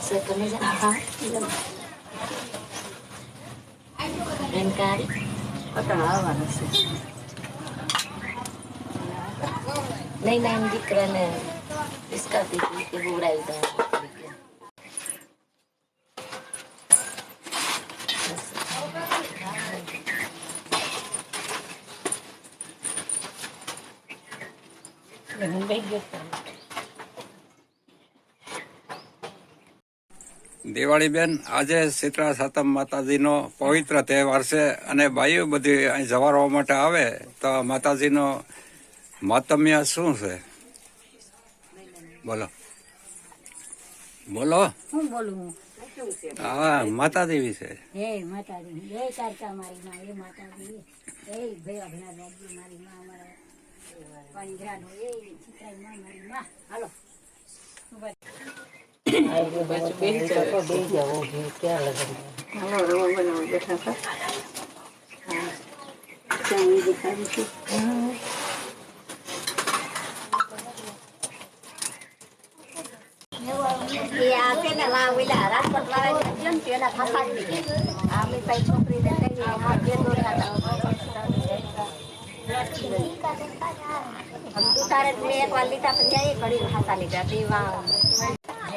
sa camisa apa? Rencari Patalawa na sa Nay na hindi krana Iska titi tibural da Ang bagyo. Diwali બેન આજે શીતળા સાતમ માતાજીનો પવિત્ર તહેવાર છે અને બાઈઓ બધી અહીં જવારવા માટે આવે તો માતાજીનો માતમ્ય શું છે? બોલો. બોલો. હું બોલું હું? હા માતાજી વિશે. હે માતાજી. હે કારકા મારી માં હે માતાજી. હે ભયા ભલા રાજ્ય મારી માં અમારા પાંજરાનો હે ચિત્રાઈ માં મારી માં. હાલો. તું તારે એક વાર લીધા પછી ઘડી ફસા લીધા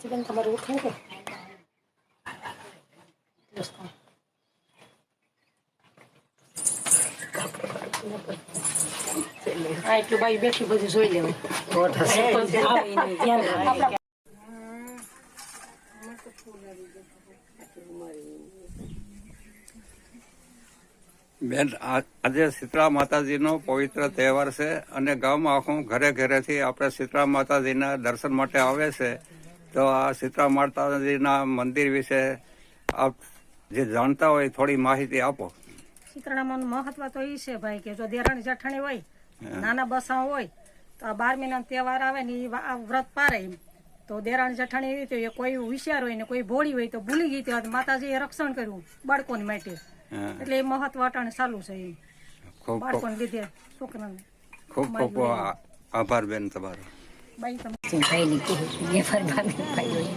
તમારે કે એટલું બાઈ બેઠી બધું જોઈ. બેન આજે શીતળા માતાજીનો પવિત્ર તહેવાર છે અને ગામમાં આખું ઘરે ઘરેથી આપણે શીતળા માતાજીના દર્શન માટે આવે છે. તો આ શીતળા માતાજીના મંદિર વિશે આપ જે જાણતા હોય થોડી માહિતી આપો. શીતળામાનું મહત્વ તો એ છે ભાઈ કે જો દેરાણી જઠાણી હોય નાના બસા હોય તો આ બાર મહિના તહેવાર આવે ને એ આ વ્રત પારે એમ. તો દેરાણી જઠાણી એવી તો એ કોઈ હોશિયાર હોય ને કોઈ ભોળી હોય તો ભૂલી ગઈ તો માતાજીએ રક્ષણ કર્યું બાળકોની માટે. એટલે એ મહત્વ અટાણે ચાલુ છે ખૂબ બાળકોને લીધે છોકરાને ખૂબ ખૂબ આભાર બેન તમારો. બાઈ તમે ભાઈ ની કે ફરવા ભાઈ